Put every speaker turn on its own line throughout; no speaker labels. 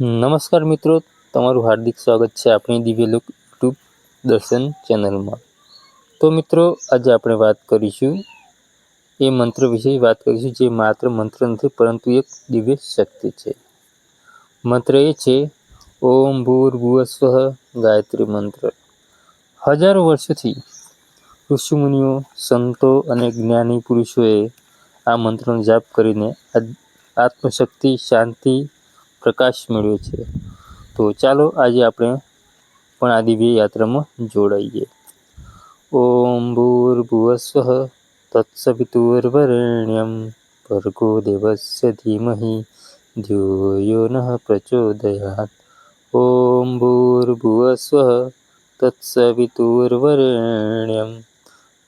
નમસ્કાર મિત્રો, તમારું હાર્દિક સ્વાગત છે આપણી દિવ્ય યુટ્યુબ દર્શન ચેનલમાં. તો મિત્રો, આજે આપણે વાત કરીશું, એ મંત્ર વિશે વાત કરીશું જે માત્ર મંત્ર નથી, પરંતુ એક દિવ્ય શક્તિ છે. મંત્ર એ છે, ઓમ ભૂર્ભુવ સ્વઃ ગાયત્રી મંત્ર. હજારો વર્ષોથી ઋષિમુનિઓ, સંતો અને જ્ઞાની પુરુષોએ આ મંત્રનો જાપ કરીને આત્મશક્તિ, શાંતિ પ્રકાશ મળ્યો છે. તો ચાલો આજે આપણે પણ આ દિવ્ય યાત્રામાં જોડાઈએ. ઓમ ભૂર્ભુવસ્વ તત્સવિતુર્વરેણ્યમ ભર્ગો દેવસ્ય ધીમહિ ધ્યો નઃ પ્રચોદયાત. ઓમ ભૂર્ભુવસ્વ તત્સવિતુર્વરેણ્યમ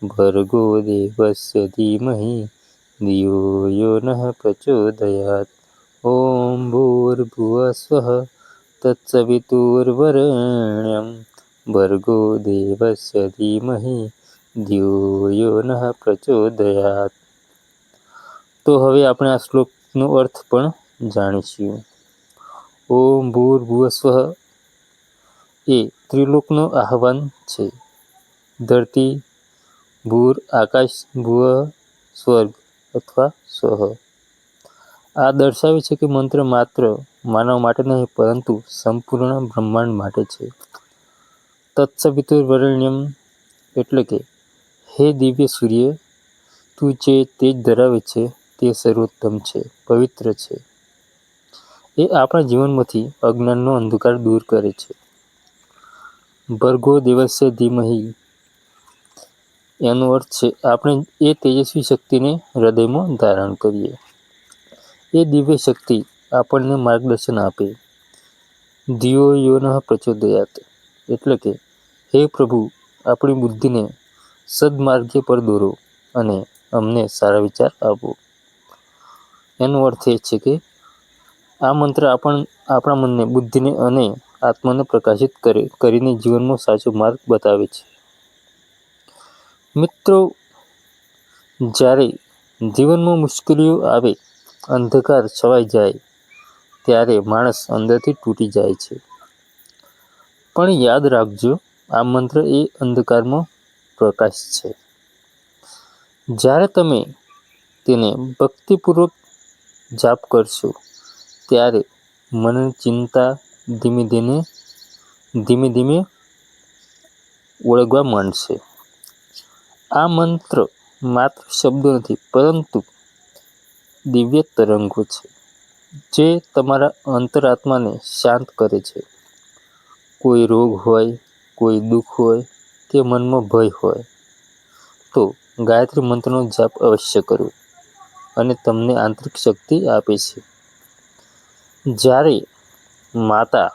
ભર્ગો દેવસ્ય ધીમહિ ધિયો યો પ્રચોદયાત. ઓમ भूर्भुवस्वः तत्सवितुर्वरेण्यं भर्गो देवस्य धीमहि ધિયો યો પ્રચોદયાત તો હવે આપણે આ શ્લોકનો અર્થ પણ જાણીશું. ઓમ ભૂર્ભુવસ્વ એ ત્રિલોકનો આહવાન છે. ધરતી, ભૂર, આકાશ, ભુવ, સ્વર્ગ અથવા સ્વહ આ દર્શાવે છે કે મંત્ર માત્ર માનવ માટે નહીં, પરંતુ સંપૂર્ણ બ્રહ્માંડ માટે છે. તત્સવિતુર્વરણ્યમ એટલે કે, હે દિવ્ય સૂર્ય, તું જે તેજ ધરાવે છે, તે સર્વોત્તમ છે, પવિત્ર છે. એ આપણા જીવનમાંથી અજ્ઞાનનો અંધકાર દૂર કરે છે. ભર્ગો દિવસે ધીમહી. એનો અર્થ છે, આપણે એ તેજસ્વી શક્તિને હૃદયમાં ધારણ કરીએ. એ દિવ્ય શક્તિ આપણને માર્ગદર્શન આપે. ધીઓ યોન પ્રચોદયાત. એટલે કે, હે પ્રભુ, આપણી બુદ્ધિને સદમાર્ગે પર દોરો અને અમને સારા વિચાર આપો. એનો અર્થ એ છે કે, આ મંત્ર આપણ, આપણા મનને બુદ્ધિને અને આત્માને પ્રકાશિત કરે, કરીને જીવનમાં સાચો માર્ગ બતાવે છે. મિત્રો, જ્યારે જીવનમાં મુશ્કેલીઓ આવે અંધકાર છવાઈ જાય ત્યારે માણસ અંદરથી તૂટી જાય છે. પણ યાદ રાખજો, આ મંત્ર એ અંધકારમાં પ્રકાશ છે. જ્યારે તમે તેને ભક્તિપૂર્વક જાપ કરશો, ત્યારે મનની ચિંતા ધીમે ધીમે ધીમે ધીમે ઓળગવા માંડશે. આ મંત્ર માત્ર શબ્દો નથી, પરંતુ દિવ્ય તરંગો છે, જે તમારા અંતરાત્માને શાંત કરે છે. કોઈ રોગ હોય, કોઈ દુઃખ હોય, કે મનમાં ભય હોય, તો ગાયત્રી મંત્રનો જાપ અવશ્ય કરો અને તમને આંતરિક શક્તિ આપે છે. જ્યારે માતા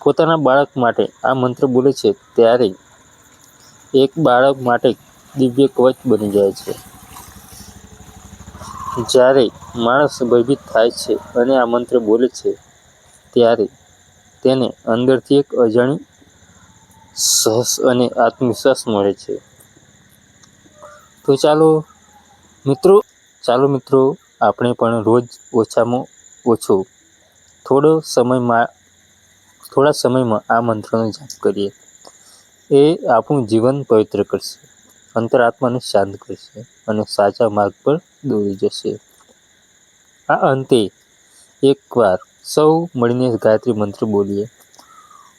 પોતાના બાળક માટે આ મંત્ર બોલે છે, ત્યારે એક બાળક માટે દિવ્ય કવચ બની જાય છે. જ્યારે માણસ ભયભીત થાય છે અને આ મંત્ર બોલે છે, ત્યારે તેને અંદરથી એક અજાણી સહસ અને આત્મવિશ્વાસ મળે છે. તો ચાલો મિત્રો ચાલો મિત્રો, આપણે પણ રોજ ઓછામાં ઓછો થોડો સમયમાં, થોડા સમયમાં આ મંત્રનો જાપ કરીએ. એ આપણું જીવન પવિત્ર કરશે. અંતરાત્માને શાંત કરશે અને સાચા માર્ગ પર દોરી જશે આ અંતે એકવાર સૌ મળીને ગાયત્રી મંત્ર બોલીએ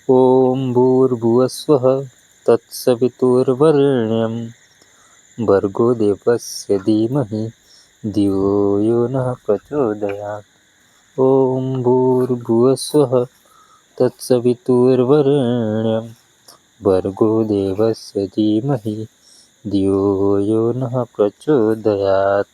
ઓમ ભૂર્ભુવસ્વ તત્સવિતુર્વરેણ્યમ ભર્ગો દેવસ્ય ધીમહિ ધિયો યો નઃ પ્રચોદયાત ઓમ ભૂર્ભુવસ્વ તત્સવિતુર્વરેણ્યમ ભર્ગો દેવસ્ય ધીમહિ ધિયો યો નઃ પ્રચોદયાત